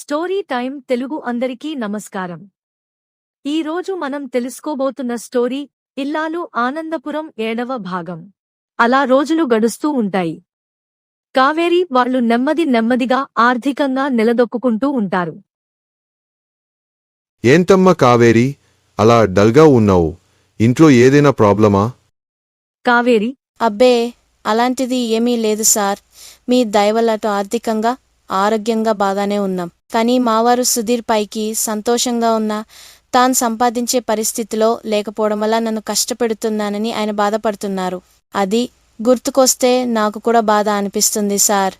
Story time Telugu అందరికీ నమస్కారం. ఈరోజు మనం తెలుసుకోబోతున్న స్టోరీ ఇల్లాలు ఆనందపురం ఏడవ భాగం. అలా రోజులు గడుస్తూ ఉంటాయి. కావేరి వాళ్ళు నెమ్మది నెమ్మదిగా ఆర్థికంగా నిలదొక్కుంటూ ఉంటారు. ఏంటమ్మా కావేరి? అలా డల్గా ఉన్నావు. ఇంట్లో ఏదైనా ప్రాబ్లమా? కావేరి? అబ్బే అలాంటిది ఏమీ లేదు సార్. మీ దయవల్ల అటు ఆర్థికంగా ఆరోగ్యంగా బాగానే ఉన్నాం. కానీ మావారు సుధీర్ పైకి సంతోషంగా ఉన్నా తాను సంపాదించే పరిస్థితిలో లేకపోవడం వల్ల నన్ను కష్టపెడుతున్నానని ఆయన బాధపడుతున్నారు. అది గుర్తుకొస్తే నాకు కూడా బాధ అనిపిస్తుంది సార్.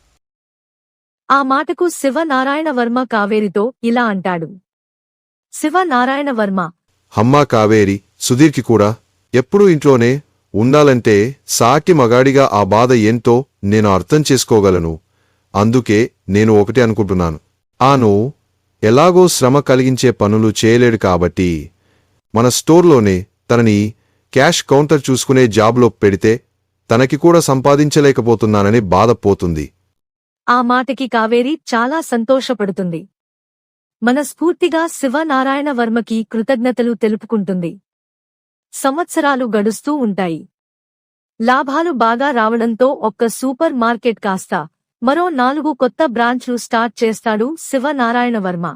ఆ మాటకు శివనారాయణ వర్మ కావేరితో ఇలా అంటాడు. శివనారాయణ వర్మ. అమ్మా కావేరి సుధీర్కి కూడా ఎప్పుడూ ఇంట్లోనే ఉండాలంటే సాటి మగాడిగా ఆ బాధ ఏంటో నేను అర్థం చేసుకోగలను. అందుకే నేను ఒకటి అనుకుంటున్నాను. ఆను ఎలాగో శ్రమ కలిగించే పనులు చేయలేడు కాబట్టి మన స్టోర్లోనే తనని క్యాష్ కౌంటర్ చూసుకునే జాబ్లో పెడితే తనకి కూడా సంపాదించలేకపోతున్నానని బాధపోతుంది ఆ మాటకి కావేరి చాలా సంతోషపడుతుంది. మనస్ఫూర్తిగా శివనారాయణ వర్మకి కృతజ్ఞతలు తెలుపుకుంటుంది. సంవత్సరాలు గడుస్తూ ఉంటాయి. లాభాలు బాగా రావడంతో ఒక్క సూపర్ మార్కెట్ కాస్త మరో నాలుగు కొత్త బ్రాంచ్లు స్టార్ట్ చేస్తాడు శివనారాయణ వర్మ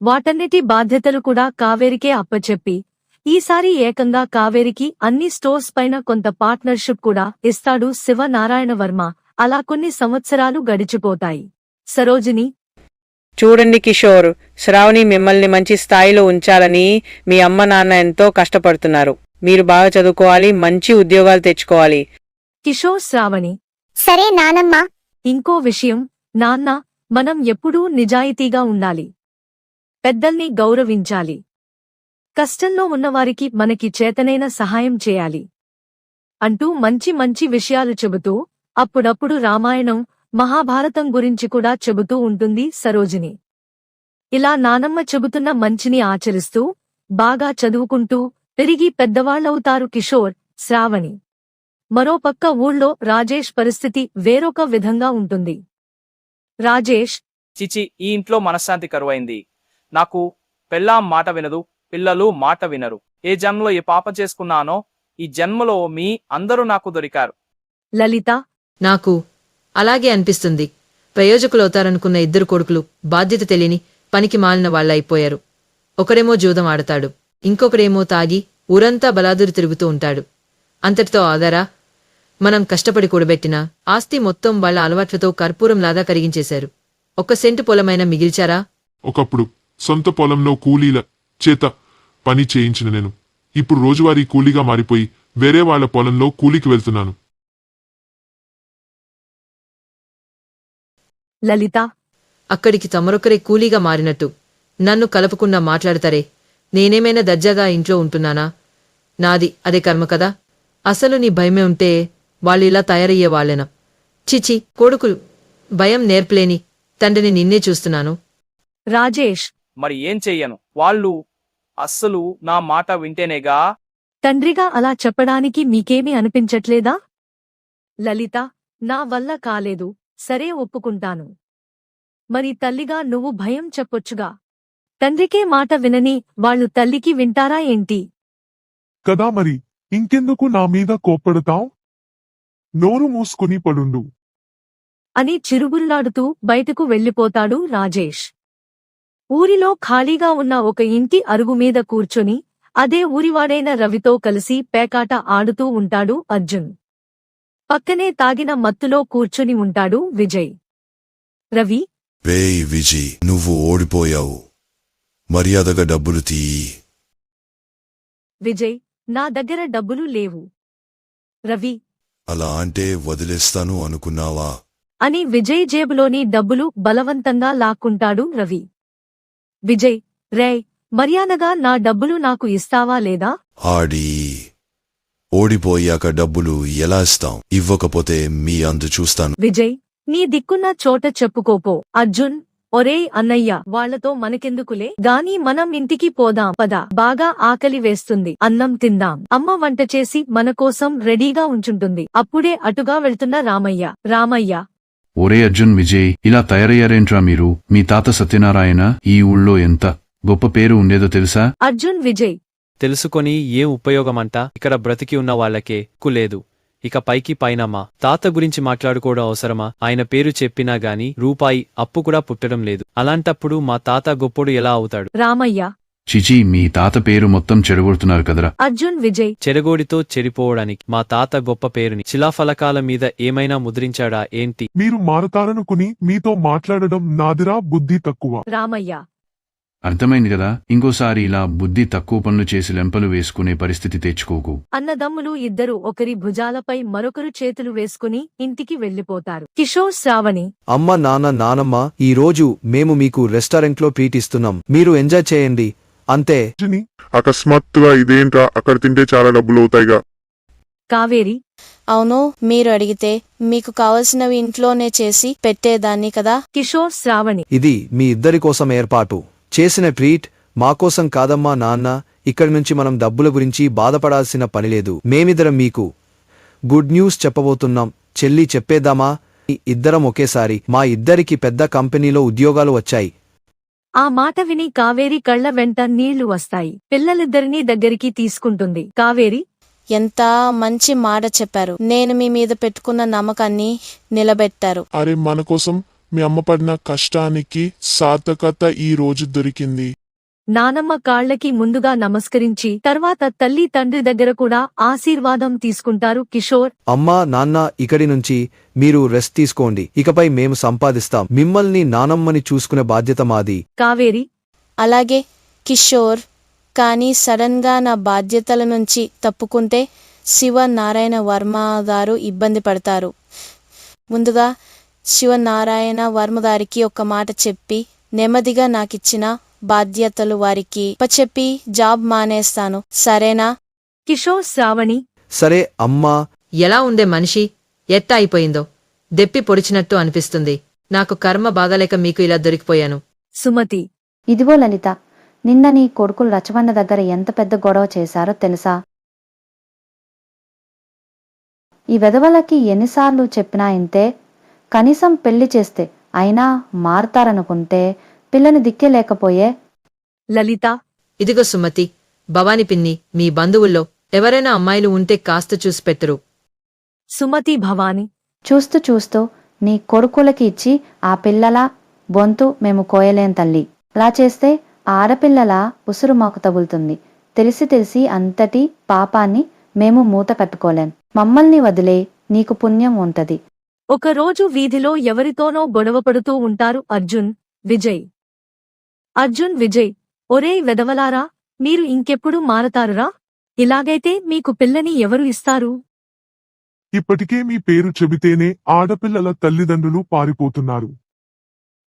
వాటన్నిటి బాధ్యతలు కూడా కావేరికే అప్పచెప్పి ఈసారి ఏకంగా కావేరికి అన్ని స్టోర్స్ పైన కొంత పార్ట్నర్షిప్ కూడా ఇస్తాడు శివనారాయణ వర్మ అలా కొన్ని సంవత్సరాలు గడిచిపోతాయి. సరోజిని చూడండి కిషోర్ శ్రావణి మిమ్మల్ని మంచి స్థాయిలో ఉంచాలని మీ అమ్మ నాన్న ఎంతో కష్టపడుతున్నారు. మీరు బాగా చదువుకోవాలి మంచి ఉద్యోగాలు తెచ్చుకోవాలి. కిషోర్ శ్రావణి. సరే నానమ్మ ఇంకో విషయం నాన్న మనం ఎప్పుడూ నిజాయితీగా ఉండాలి. పెద్దల్ని గౌరవించాలి. కష్టంలో ఉన్నవారికి మనకి చేతనైన సహాయం చేయాలి. అంటూ మంచి మంచి విషయాలు చెబుతూ అప్పుడప్పుడు రామాయణం మహాభారతం గురించి కూడా చెబుతూ ఉంటుంది సరోజిని. ఇలా నానమ్మ చెబుతున్న మంచిని ఆచరిస్తూ బాగా చదువుకుంటూ తిరిగి పెద్దవాళ్ళవుతారు కిషోర్ శ్రావణి. మరోపక్క ఊళ్ళో రాజేష్ పరిస్థితి వేరొక విధంగా ఉంటుంది. రాజేష్ చిచి ఈ ఇంట్లో మనశ్శాంతి కరువైంది. నాకు పెళ్ళాం మాట వినదు పిల్లలు మాట వినరు. ఏ జన్మలో ఏ పాప చేసుకున్నానో ఈ జన్మలో మీ అందరూ నాకు దొరికారు. లలిత నాకు అలాగే అనిపిస్తుంది. ప్రయోజకులవుతారనుకున్న ఇద్దరు కొడుకులు బాధ్యత తెలియని పనికి మాలిన వాళ్ళైపోయారు. ఒకడేమో జూదం ఆడతాడు ఇంకొకడేమో తాగి ఊరంతా బలాదురు తిరుగుతూ ఉంటాడు. అంతటితో ఆధారా మనం కష్టపడి కూడబెట్టిన ఆస్తి మొత్తం వాళ్ళ అలవాట్లతో కర్పూరంలాగా కరిగించేశారు. ఒక్క సెంటు పొలమైనా మిగిల్చారా? ఒకప్పుడు సొంత పొలంలో కూలీల చేత పని చేయించిన నేను. ఇప్పుడు రోజువారీ కూలీగా మారిపోయి వేరే వాళ్ళ పొలంలో కూలీకి వెళ్తున్నాను. లలిత. అక్కడికి తమరొక్కరే కూలీగా మారినట్టు. నన్ను కలపకుండా మాట్లాడతారే. నేనేమైనా దర్జాగా ఇంట్లో ఉంటున్నానా? నాది అదే కర్మ కదా. అసలు నీ భయమే ఉంటే వాళ్ళు ఇలా తయారయ్యే వాళ్ళేనా? చిచి కొడుకులు భయం నేర్పలేని తండ్రిని నిన్నే చూస్తున్నాను. రాజేష్. మరి ఏం చెయ్యను? వాళ్ళు అస్సలు నా మాట వింటేనేగా? తండ్రిగా అలా చెప్పడానికి మీకేమీ అనిపించట్లేదా? లలిత నా వల్ల కాలేదు. సరే ఒప్పుకుంటాను. మరి తల్లిగా నువ్వు భయం చెప్పొచ్చుగా? తండ్రికే మాట వినని వాళ్ళు తల్లికి వింటారా ఏంటి? కదా మరి ఇంకెందుకు నా మీద కోప్పడతావ్? నోరు మూసుకుని పడుండు. అని చిరుగురులాడుతూ బయటకు వెళ్ళిపోతాడు రాజేష్. ఊరిలో ఖాళీగా ఉన్న ఒక ఇంటి అరుగు మీద కూర్చొని అదే ఊరివాడైన రవితో కలిసి పేకాట ఆడుతూ ఉంటాడు అర్జున్. పక్కనే తాగిన మత్తులో కూర్చుని ఉంటాడు విజయ్. రవి? వేయ్ విజి నువ్వు ఓడిపోయావు. మర్యాదగా డబ్బులు తీయి. విజయ్ నా దగ్గర డబ్బులు లేవు. రవి? అలా అంటే వదిలేస్తాను అనుకున్నావా? అని విజయ్ జేబులోని డబ్బులు బలవంతంగా లాక్కుంటాడు రవి. విజయ్ రేయ్ మర్యాదగా నా డబ్బులు నాకు ఇస్తావా లేదా? ఆడి ఓడిపోయాక డబ్బులు ఎలా ఇస్తాం? ఇవ్వకపోతే మీ అందు చూస్తాను. విజయ్ నీ దిక్కున్న చోట చెప్పుకోపో. అర్జున్ ఒరేయ్ అన్నయ్య వాళ్ళతో మనకెందుకులే? గాని మనం ఇంటికి పోదాం పద. బాగా ఆకలి వేస్తుంది. అన్నం తిందాం. అమ్మ వంట చేసి మన కోసం రెడీగా ఉంచుంటుంది. అప్పుడే అటుగా వెళ్తున్న రామయ్య. రామయ్య. ఒరే అర్జున్ విజయ్ ఇలా తయారయ్యారేంట్రా మీరు? మీ తాత సత్యనారాయణ ఈ ఊళ్ళో ఎంత గొప్ప పేరు ఉండేదో తెలుసా? అర్జున్ విజయ్. తెలుసుకొని ఏం ఉపయోగమంట? ఇక్కడ బ్రతికి ఉన్న వాళ్ళకే కులేదు. ఇక పైకి పైన మా తాత గురించి మాట్లాడుకోవడం అవసరమా? ఆయన పేరు చెప్పినా గాని రూపాయి అప్పు కూడా పుట్టడం లేదు. అలాంటప్పుడు మా తాత గొప్పోడు ఎలా అవుతాడు? రామయ్య. చిచి మీ తాత పేరు మొత్తం చెడగొడుతున్నారు కదరా. అర్జున్ విజయ్. చెరగోడితో చెడిపోవడానికి మా తాత గొప్ప పేరుని శిలాఫలకాల మీద ఏమైనా ముద్రించాడా ఏంటి? మీరు మారతారనుకుని మీతో మాట్లాడడం నాదిరా బుద్ధి తక్కువ. రామయ్య. అర్థమైంది కదా? ఇంకోసారి ఇలా బుద్ధి తక్కువ పనులు చేసి లెంపలు వేసుకునే పరిస్థితి తెచ్చుకోకు. అన్నదమ్ములు ఇద్దరు ఒకరి భుజాలపై మరొకరు చేతులు వేసుకుని ఇంటికి వెళ్ళిపోతారు కిషోర్ శ్రావణి. అమ్మ నాన్న నానమ్మ ఈ రోజు మేము మీకు రెస్టారెంట్లో ట్రీట్ ఇస్తున్నాం మీరు ఎంజాయ్ చేయండి. అంతే. అకస్మాత్తుగా ఇదేంట్రా? అక్కడ తింటే చాలా డబ్బులు అవుతాయిగా కావేరి. అవును మీరు అడిగితే మీకు కావలసినవి ఇంట్లోనే చేసి పెట్టేదాన్ని కదా? కిషోర్ శ్రావణి. ఇది మీ ఇద్దరి కోసం ఏర్పాటు. చేసిన ట్రీట్ మాకోసం కాదమ్మా నాన్న ఇక్కడి నుంచి మనం డబ్బుల గురించి బాధపడాల్సిన పనిలేదు మేమిద్దరం మీకు గుడ్ న్యూస్ చెప్పబోతున్నాం. చెల్లి చెప్పేద్దామా? ఇద్దరం ఒకేసారి మా ఇద్దరికి పెద్ద కంపెనీలో ఉద్యోగాలు వచ్చాయి. ఆ మాట విని కావేరి కళ్ళ వెంట నీళ్ళు వస్తాయి. పిల్లలిద్దరినీ దగ్గరికి తీసుకుంటుంది. కావేరి? ఎంత మంచి మాట చెప్పారు. నేను మీ మీద పెట్టుకున్న నమ్మకాన్ని నిలబెట్టారు. అరే మన కోసం మీ అమ్మ పడిన కష్టానికి సార్థకత ఈ రోజు దొరికింది. నానమ్మ కాళ్ళకి ముందుగా నమస్కరించి తర్వాత తల్లి తండ్రి దగ్గర కూడా ఆశీర్వాదం తీసుకుంటారు కిషోర్. అమ్మా నాన్న ఇక్కడి నుంచి మీరు రెస్ట్ తీసుకోండి. ఇకపై మేము సంపాదిస్తాం. మిమ్మల్ని నానమ్మని చూసుకునే బాధ్యత మాది. కావేరి. అలాగే కిషోర్ కానీ సడన్గా నా బాధ్యతల నుంచి తప్పుకుంటే శివ నారాయణ వర్మ గారు ఇబ్బంది పడతారు. ముందుగా శివనారాయణ వర్మ గారికి ఒక మాట చెప్పి నెమ్మదిగా నాకిచ్చిన బాధ్యతలు వారికి చెప్పి జాబ్ మానేస్తాను. సరేనా? కిషోర్ శ్రావణి. సరే అమ్మా. ఎలా ఉండే మనిషి? ఎట్ట అయిపోయిందో? దెప్పి పొడిచినట్టు అనిపిస్తుంది. నాకు కర్మ బాగాలేక మీకు ఇలా దొరికిపోయాను. సుమతి. ఇదిగో లలిత నిన్న నీ కొడుకులు రచవన్న దగ్గర ఎంత పెద్ద గొడవ చేశారో తెలుసా? ఈ వెధవలకి ఎన్నిసార్లు చెప్పినా ఇంతే కనీసం పెళ్ళి చేస్తే అయినా మారతారనుకుంటే పిల్లని దిక్కే లేకపోయే లలిత. ఇదిగో సుమతి భవాని పిన్ని మీ బంధువుల్లో ఎవరైనా అమ్మాయిలు ఉంటే కాస్త చూసి పెట్టరు. సుమతి భవాని. చూస్తూ చూస్తూ నీ కొడుకులకి ఇచ్చి ఆ పిల్లల బొంతు మేము కోయలేం తల్లి. అలా చేస్తే ఆ ఆడపిల్లల ఉసురు మాకు తగులుతుంది. తెలిసి తెలిసి అంతటి పాపాన్ని మేము మూత కట్టుకోలేం మమ్మల్ని వదిలే నీకు పుణ్యం ఉంటది. ఒకరోజు వీధిలో ఎవరితోనో గొడవపడుతూ ఉంటారు అర్జున్ విజయ్. అర్జున్ విజయ్ ఒరేయ్ వెదవలారా మీరు ఇంకెప్పుడు మారతారురా? ఇలాగైతే మీకు పిల్లని ఎవరు ఇస్తారు? ఇప్పటికే మీ పేరు చెబితేనే ఆడపిల్లల తల్లిదండ్రులు పారిపోతున్నారు.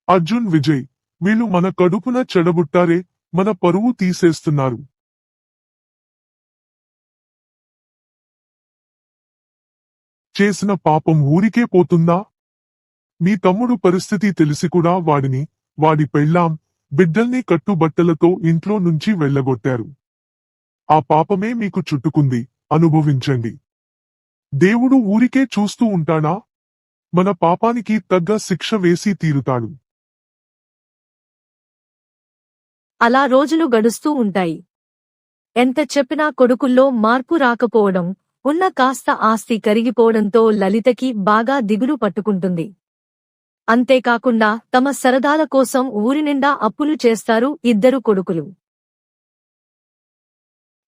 అర్జున్ విజయ్ వీళ్ళు మన కడుపున చెడబుట్టారే మన పరువు తీసేస్తున్నారు. చేసిన పాపం ఊరికే పోతుందా? మీ తమ్ముడు పరిస్థితి తెలిసి కూడా వాడిని వాడి పెళ్ళాం బిడ్డల్ని కట్టుబట్టలతో ఇంట్లో నుంచి వెళ్ళగొట్టారు ఆ పాపమే మీకు చుట్టుకుంది అనుభవించండి. దేవుడు ఊరికే చూస్తూ ఉంటాడా? మన పాపానికి తగ్గ శిక్ష వేసి తీరుతాడు. అలా రోజులు గడుస్తూ ఉంటాయి. ఎంత చెప్పినా కొడుకుల్లో మార్పు రాకపోవడం ఉన్న కాస్త ఆస్తి కరిగిపోవడంతో లలితకి బాగా దిగులు పట్టుకుంటుంది. అంతేకాకుండా తమ సరదాల కోసం ఊరినిండా అప్పులు చేస్తారు ఇద్దరు కొడుకులు.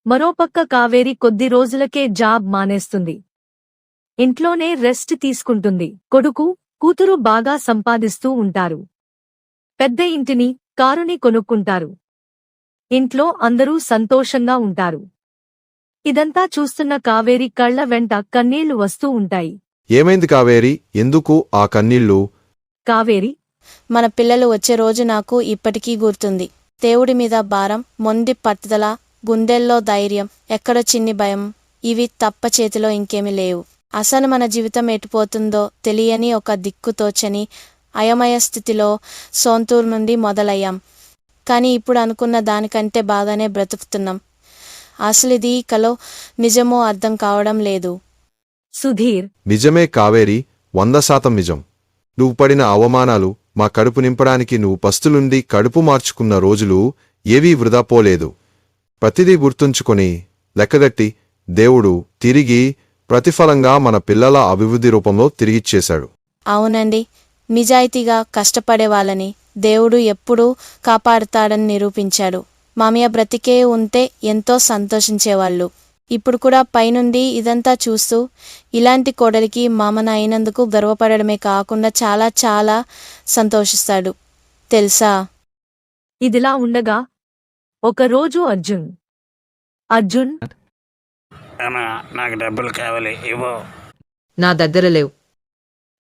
మరోపక్క కావేరి కొద్ది రోజులకే జాబ్ మానేస్తుంది. ఇంట్లోనే రెస్ట్ తీసుకుంటుంది. కొడుకు కూతురు బాగా సంపాదిస్తూ ఉంటారు. పెద్ద ఇంటిని కారుని కొనుక్కుంటారు. ఇంట్లో అందరూ సంతోషంగా ఉంటారు. ఇదంతా చూస్తున్న కావేరి కళ్ళ వెంట కన్నీళ్ళు వస్తూ ఉంటాయి. ఏమైంది కావేరి? ఎందుకు ఆ కన్నీళ్ళు కావేరి మన పిల్లలు వచ్చే రోజు నాకు ఇప్పటికీ గుర్తుంది. దేవుడి మీద భారం మొండి పట్టుదల గుండెల్లో ధైర్యం ఎక్కడ చిన్ని భయం ఇవి తప్ప చేతిలో ఇంకేమీ లేవు. అసలు మన జీవితం ఎటుపోతుందో తెలియని ఒక దిక్కుతోచని అయమయ స్థితిలో సొంతూరు నుండి మొదలయ్యాం. కానీ ఇప్పుడు అనుకున్న దానికంటే బాగానే బ్రతుకుతున్నాం. అసలు ఇది కలో నిజమో అర్థం కావడం లేదు. సుధీర్. నిజమే కావేరి వంద శాతం నిజం. నువ్వు పడిన అవమానాలు మా కడుపు నింపడానికి నువ్వు పస్తులుండి కడుపు మార్చుకున్న రోజులు ఏవీ వృధా పోలేదు. ప్రతిదీ గుర్తుంచుకొని లెక్కగట్టి దేవుడు తిరిగి ప్రతిఫలంగా మన పిల్లల అభివృద్ధి రూపంలో తిరిగిచ్చేశాడు. అవునండి నిజాయితీగా కష్టపడే వాళ్ళని దేవుడు ఎప్పుడూ కాపాడుతాడని నిరూపించాడు. మామయ్య బ్రతికే ఉంటే ఎంతో సంతోషించేవాళ్ళు. ఇప్పుడు కూడా పైనుండి ఇదంతా చూస్తూ ఇలాంటి కోడలికి మామన అయినందుకు గర్వపడడమే కాకుండా చాలా చాలా సంతోషిస్తాడు. తెలుసా? ఇదిలా ఉండగా ఒకరోజు అర్జున్ అర్జున్? అమ్మా నాకు డబ్బులు కావాలి ఇవ్వు. నా దగ్గర లేవు.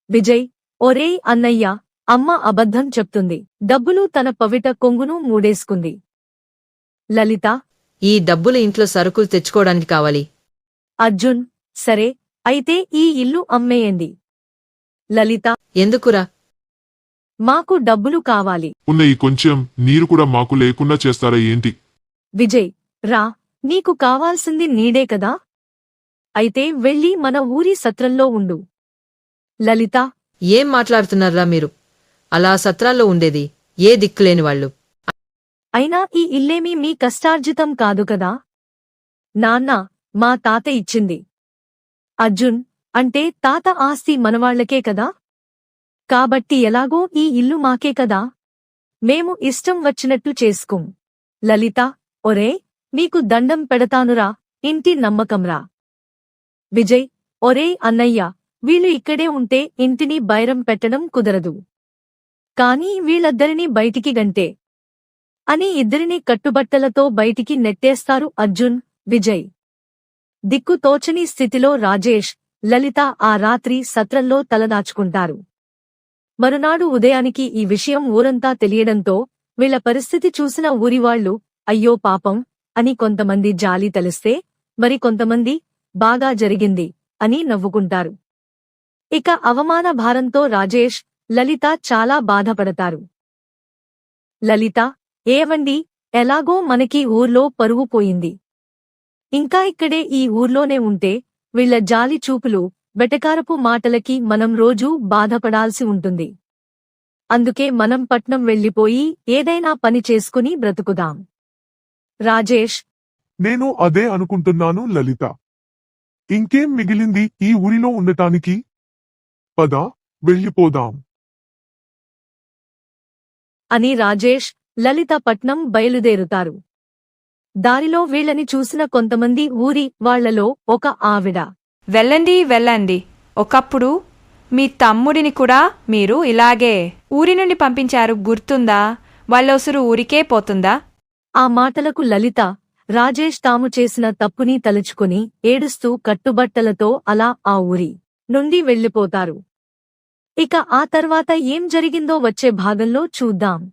విజయ్ ఒరేయ్ అన్నయ్య అమ్మ అబద్ధం చెప్తుంది. డబ్బులు తన పవిట కొంగును మూడేసుకుంది. లలిత ఈ డబ్బులు ఇంట్లో సరుకులు తెచ్చుకోవడానికి కావాలి. అర్జున్ సరే అయితే ఈ ఇల్లు అమ్మేయండి. లలిత ఎందుకురా? మాకు డబ్బులు కావాలి. ఉన్న ఈ కొంచెం నీరు కూడా మాకు లేకుండా చేస్తారా ఏంటి? విజయ్ రా నీకు కావాల్సింది నీడే కదా? అయితే వెళ్ళి మన ఊరి సత్రంలో ఉండు. లలిత ఏం మాట్లాడుతున్నారా మీరు? అలా సత్రాల్లో ఉండేది ఏ దిక్కులేని వాళ్ళు. అయినా ఈ ఇల్లేమీ మీ కష్టార్జితం కాదు కదా? నాన్న మా తాత ఇచ్చింది. అర్జున్ అంటే తాత ఆస్తి మనవాళ్ళకే కదా? కాబట్టి ఎలాగో ఈ ఇల్లు మాకే కదా? మేము ఇష్టం వచ్చినట్టు చేసుకుం. లలిత ఒరే మీకు దండం పెడతానురా ఇంటి నమ్మకంరా. విజయ్ ఒరే అన్నయ్య వీళ్ళు ఇక్కడే ఉంటే ఇంటిని బైరం పెట్టడం కుదరదు. కానీ వీళ్ళద్దరినీ బయటికి గంటే. అని ఇద్దరినీ కట్టుబట్టలతో బయటికి నెట్టేస్తారు అర్జున్ విజయ్. దిక్కు తోచని స్థితిలో రాజేష్ లలిత ఆ రాత్రి సత్రంలో తలదాచుకుంటారు. మరునాడు ఉదయానికి ఈ విషయం ఊరంతా తెలియడంతో వీళ్ళ పరిస్థితి చూసిన ఊరివాళ్ళు అయ్యో పాపం అని కొంతమంది జాలి తెలిస్తే మరి కొంతమంది బాగా జరిగింది అని నవ్వుకుంటారు. ఇక అవమాన భారంతో రాజేష్ లలిత చాలా బాధపడతారు. లలిత ఏవండి? ఎలాగో మనకి ఊర్లో పరువు పోయింది. ఇంకా ఇక్కడే ఈ ఊర్లోనే ఉంటే వీళ్ళ జాలి చూపులు వెటకారపు మాటలకి మనం రోజూ బాధపడాల్సి ఉంటుంది. అందుకే మనం పట్నం వెళ్ళిపోయి ఏదైనా పని చేసుకుని బ్రతుకుదాం. రాజేష్. నేను అదే అనుకుంటున్నాను లలిత. ఇంకేం మిగిలింది ఈ ఊరిలో ఉండటానికి? పద వెళ్ళిపోదాం. అని రాజేష్ లలిత పట్నం బయలుదేరుతారు. దారిలో వీళ్ళని చూసిన కొంతమంది ఊరి వాళ్ళలో ఒక ఆవిడ. వెళ్ళండి వెళ్ళండి. ఒకప్పుడు మీ తమ్ముడిని కూడా మీరు ఇలాగే ఊరి నుండి పంపించారు గుర్తుందా? వాళ్ళొసరు ఊరికే పోతుందా? ఆ మాటలకు లలిత రాజేష్ తాము చేసిన తప్పుని తలుచుకుని ఏడుస్తూ కట్టుబట్టలతో అలా ఆ ఊరి నుండి వెళ్ళిపోతారు. ఇక ఆ తర్వాత ఏం జరిగిందో వచ్చే భాగంలో చూద్దాం.